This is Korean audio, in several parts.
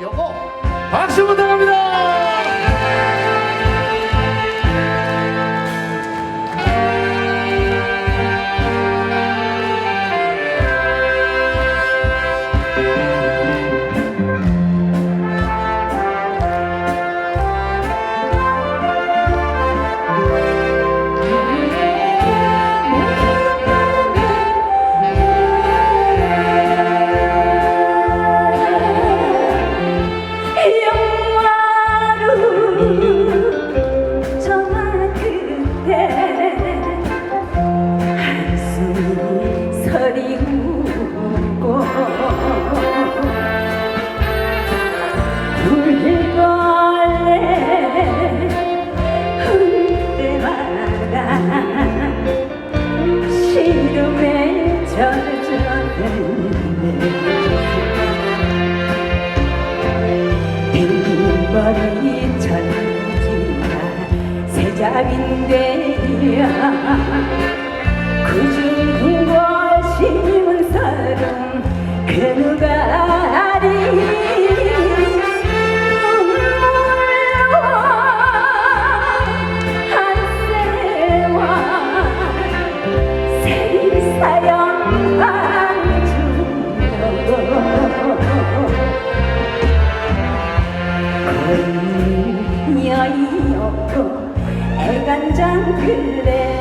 여보 박수 부탁합니다. 그 머리 천지야 세자빈데야 그중 당장 그래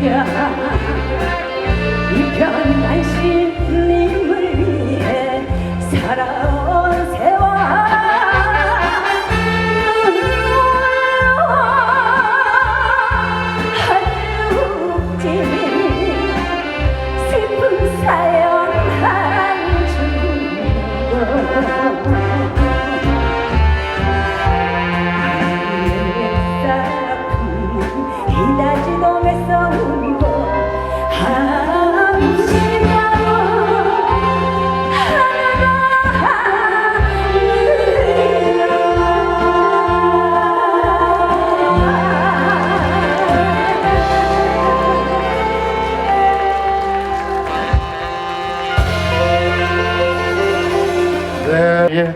Yeah. Yeah.